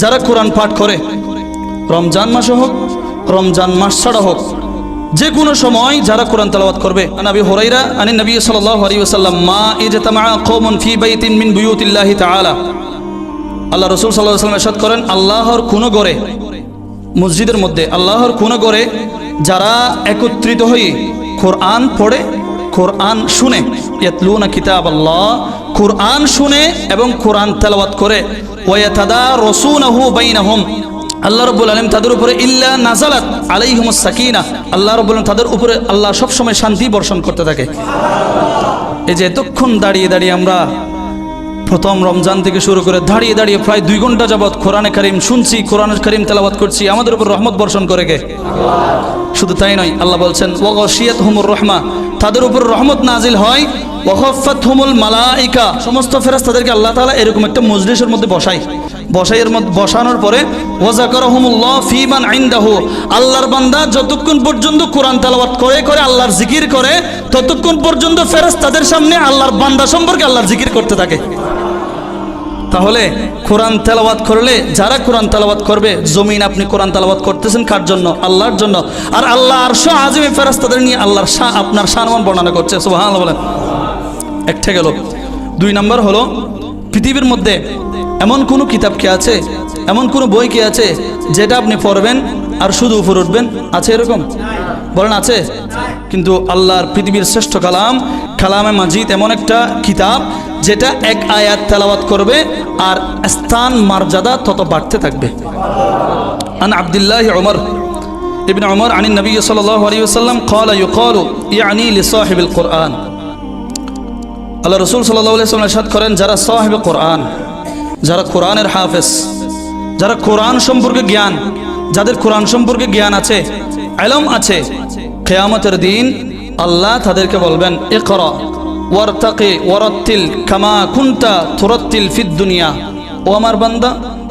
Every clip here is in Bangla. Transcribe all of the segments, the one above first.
যারা কোরআন পাঠ করে, রমজান মাসে হোক, রমজান মাস ছাড়া হোক, যে কোনো সময় যারা কোরআন তেলাওয়াত করবে। নবী হুরাইরা, আনি নবী সাল্লাল্লাহু আলাইহি মা ইজতামা কওমুন ফি মিন আল্লাহ রসুল সাল্লাম এরশাদ করেন, আল্লাহর কোনো গড়ে মসজিদের মধ্যে, আল্লাহর কোনো গড়ে যারা একত্রিত হয়ে কোরআন পড়ে, কোরআন শুনে, ইয়াতলুনা কিতাব আল্লাহ কোরআন শুনে এবং কোরআন তেলাওয়াত করে তাদের উপরে আলাইহুম আল্লাহ তাদের উপরে আল্লাহ সবসময় শান্তি বর্ষণ করতে থাকে। এই যে এতক্ষণ দাঁড়িয়ে দাঁড়িয়ে আমরা প্রথম রমজান থেকে শুরু করে দাঁড়িয়ে দাঁড়িয়ে প্রায় দুই ঘণ্টা যাবৎ কোরআনে করিম শুনছি, কোরআনের করিম তেলাবাদ করছি, আমাদের উপর রহমত বর্ষণ করে গে। শুধু তাই নয়, আল্লাহ বলছেন ওগশিয়াত হুমুর রহমা তাদের উপর রহমত নাজিল হয়। ওহফাত হুমুল মালাইকা সমস্ত ফেরাস তাদেরকে আল্লাহ তাআলা এরকম একটা মজলিসের মধ্যে বসাই বসাইয়ের মধ্যে বসানোর পরে ওয়াজাকারহুমুল্লাহ ফিমান ইনদাহু আল্লাহর বান্দা যতক্ষণ পর্যন্ত কোরআন তেলাওয়াত করে করে আল্লাহর জিকির করে, ততক্ষণ পর্যন্ত ফেরেস তাদের সামনে আল্লাহর বান্দা সম্পর্কে আল্লাহর জিকির করতে থাকে। তাহলে কোরআন তেলাওয়াত করলে যারা কোরআন তেলাওয়াত করবে, জমিন আপনি কোরআন তেলাওয়াত করতেছেন কার জন্য? আল্লাহর জন্য। আর আল্লাহ আর শাহ আজিমে ফেরাস্তাদের নিয়ে আল্লাহর শাহ আপনার শাহমান বর্ণনা করছে। সুবহানাল্লাহ বলেন। একটা গেল। দুই নম্বর হলো, পৃথিবীর মধ্যে এমন কোনো কিতাব কে আছে? এমন কোনো বই কি আছে যেটা আপনি পড়বেন আর শুধু উপর উঠবেন? আছে এরকম? বলেন আছে। কিন্তু আল্লাহর পৃথিবীর শ্রেষ্ঠ কালাম, কালামে মাজিদ এমন একটা কিতাব যেটা এক আয়াত তেলাওয়াত করবে আর স্থান মর্যাদা তত বাড়তে থাকবে আন আব্দুল্লাহ ওমর ابن عمر عن النبي صلى الله عليه وسلم قال يقال يعني لصاحب القرآن আল্লাহ রসুল সাল্লাহ সাল্লাম এরশাদ করেন যারা সাহেব কোরআন যারা কোরআনের হাফেজ যারা কোরআন সম্পর্কে জ্ঞান যাদের কোরআন সম্পর্কে জ্ঞান আছে আলম আছে কেয়ামতের দিন আল্লাহ তাদেরকে বলবেন এ কর ওয়ারতাকে ওয়ারত্তিল কামা খুনতা থুরত্তিল ফিদ দুনিয়া। ও আমার বান্দা,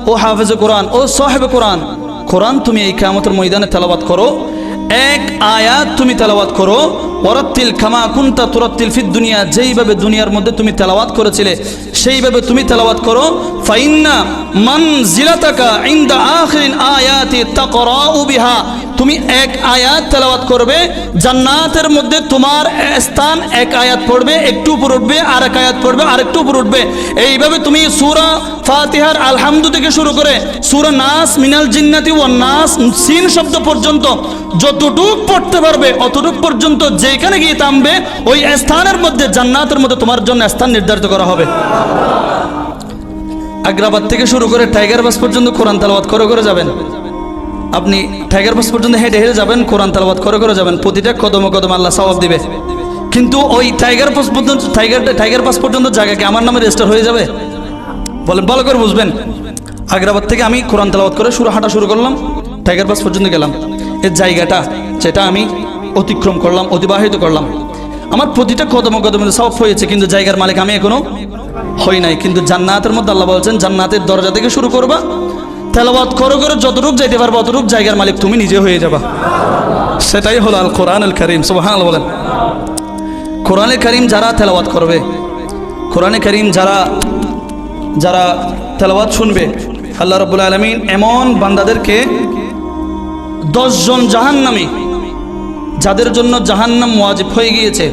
ও হাফেজ কোরআন, ও সাহেব কোরআন কোরআন তুমি এই কামতের ময়দানে তেলাবাদ করো, এক আয়াত তুমি তেলাবাদ করো ওরাত্তিল খামা কুন্তা তুরাত্তিল ফিদ দুনিয়া, যেইভাবে দুনিয়ার মধ্যে তুমি তেলাওয়াত করেছিলে, সেইভাবে তুমি তেলাওয়াত করো। ফাইন্না মান জিলাতাকা ইনদা আখিরিন আয়াতি তাকরাউ বিহা, তুমি এক আয়াত তেলাওয়াত করবে, জান্নাতের মধ্যে তোমার স্থান এক আয়াত পড়বে, একটু উপর উঠবে, আর এক আয়াত পড়বে, আর একটু উপর উঠবে। এইভাবে তুমি সূরা ফাতিহার আলহামদু থেকে শুরু করে সূরা নাস মিনাল জিন্নাতি ও নাস, সিন শব্দ পর্যন্ত যতটুক পড়তে পারবে, অতটুক পর্যন্ত যেখানে গিয়ে থামবে, ওই স্থানের মধ্যে, জান্নাতের মধ্যে তোমার জন্য স্থান নির্ধারিত করা হবে। আগ্রাবাদ থেকে শুরু করে টাইগার বাস পর্যন্ত কোরআন তালাবাদ করে করে যাবেন। আপনি টাইগার বাস পর্যন্ত হেঁটে হেঁটে যাবেন, কোরআন তালাবাদ করে করে যাবেন, প্রতিটা কদমে কদম আল্লাহ সবাব দিবে। কিন্তু ওই টাইগার পাস পর্যন্ত, টাইগার টাইগার পাস পর্যন্ত জায়গাকে আমার নামে রেজিস্টার হয়ে যাবে? বলেন, ভালো করে বুঝবেন। আগ্রাবাদ থেকে আমি কোরআন তালাবাদ করে শুরু, হাঁটা শুরু করলাম, টাইগার পাস পর্যন্ত গেলাম। এর জায়গাটা, যেটা আমি অতিক্রম করলাম, অতিবাহিত করলাম। আমার প্রতিটা কদম কদমে সব হয়েছে, কিন্তু জায়গার মালিক আমি এখনও হই নাই। কিন্তু জান্নাতের মধ্যে আল্লাহ বলছেন, জান্নাতের দরজা থেকে শুরু করবা তেলাবাদ করো করে, যতটুক যাইতে পারব, অতটুক জায়গার মালিক তুমি নিজে হয়ে যাবা। সেটাই হলো আল কোরআন আল করিম সুবহান বলেন। কোরআনে করিম যারা তেলাওয়াত করবে কোরআনে করিম যারা যারা তেলাওয়াত শুনবে, আল্লাহ রবুল আলমিন এমন বান্দাদেরকে দশজন জাহান্নামী যাদের জন্য জাহান্নাম ওয়াজিব হয়ে গিয়েছে,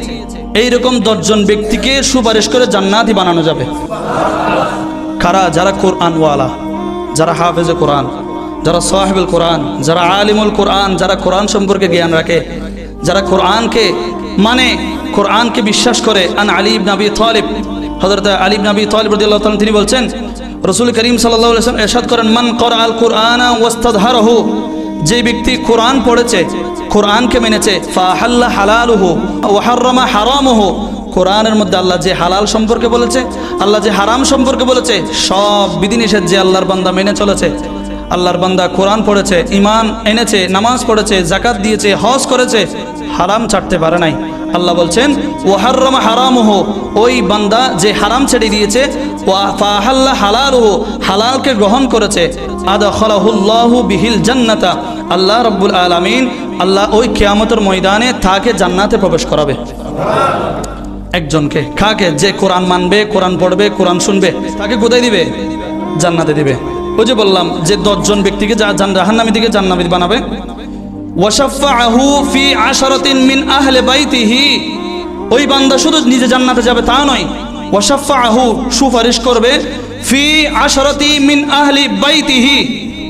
এইরকম দশজন ব্যক্তিকে সুপারিশ করে জান্নাতি বানানো যাবে। কারা? যারা কোরআনওয়ালা, যারা হাফেজে কোরআন, যারা সাহেবুল কোরআন, যারা আলিমুল কোরআন, যারা কোরআন সম্পর্কে জ্ঞান রাখে, যারা কোরআনকে মানে কোরআনকে বিশ্বাস করে। আন আলী ইবনে আবি তালিব, হযরত আলী ইবনে আবি তালিব রাদিয়াল্লাহু তিনি বলছেন, রসুল করিম আলাইহি ওয়াসাল্লাম করেন, মান করা আল কুরআনা যে ব্যক্তি কোরআন পড়েছে কোরআনকে মেনেছে ফাহাল্লা হালালুহু হাররামা হারামুহু কোরআনের মধ্যে আল্লাহ যে হালাল সম্পর্কে বলেছে আল্লাহ যে হারাম সম্পর্কে বলেছে, সব বিধিনিষেধ যে আল্লাহর বান্দা মেনে চলেছে। আল্লাহর বান্দা কোরআন পড়েছে ইমান এনেছে, নামাজ পড়েছে জাকাত দিয়েছে, হজ করেছে, হারাম ছাড়তে পারে নাই। আল্লাহ বলছেন, ও হারাম হারামহ ওই বান্দা যে হারাম ছেড়ে দিয়েছে ফাহাল্লা হালালহু হালালকে গ্রহণ করেছে। আদা খলাহুল্লাহু বিহিল জান্নাতা। আল্লাহ রব্বুল আলামিন আল্লাহ ওই কিয়ামতের ময়দানে তাকে জান্নাতে প্রবেশ করাবে। একজনকে, কাকে? যে কোরআন মানবে, কোরআন পড়বে, কোরআন শুনবে, তাকে কোথায় দিবে, জান্নাতে দিবে। ওই যে বললাম যে দশজন ব্যক্তিকে যা থেকে জান্নামী বানাবে। মিন আহলে ওই বান্দা শুধু নিজে জান্নাতে যাবে তা নয়। সুপারিশ করবে, ফি মিন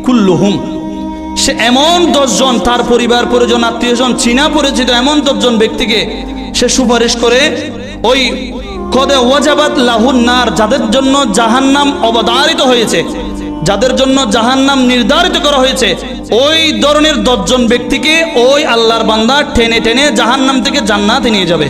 কুল্লুহুম। সে এমন দশজন, তার পরিবার পরিজন আত্মীয়জন চীনা পরিচিত এমন দশজন ব্যক্তিকে সে সুপারিশ করে ওই কদে ওয়াজাবাত লাহুন নার, যাদের জন্য জাহান্নাম অবধারিত হয়েছে, যাদের জন্য জাহান্নাম নির্ধারিত করা হয়েছে, ওই ধরনের দশজন ব্যক্তিকে ওই আল্লাহর বান্দা টেনে টেনে জাহান্নাম থেকে জান্নাতে নিয়ে যাবে।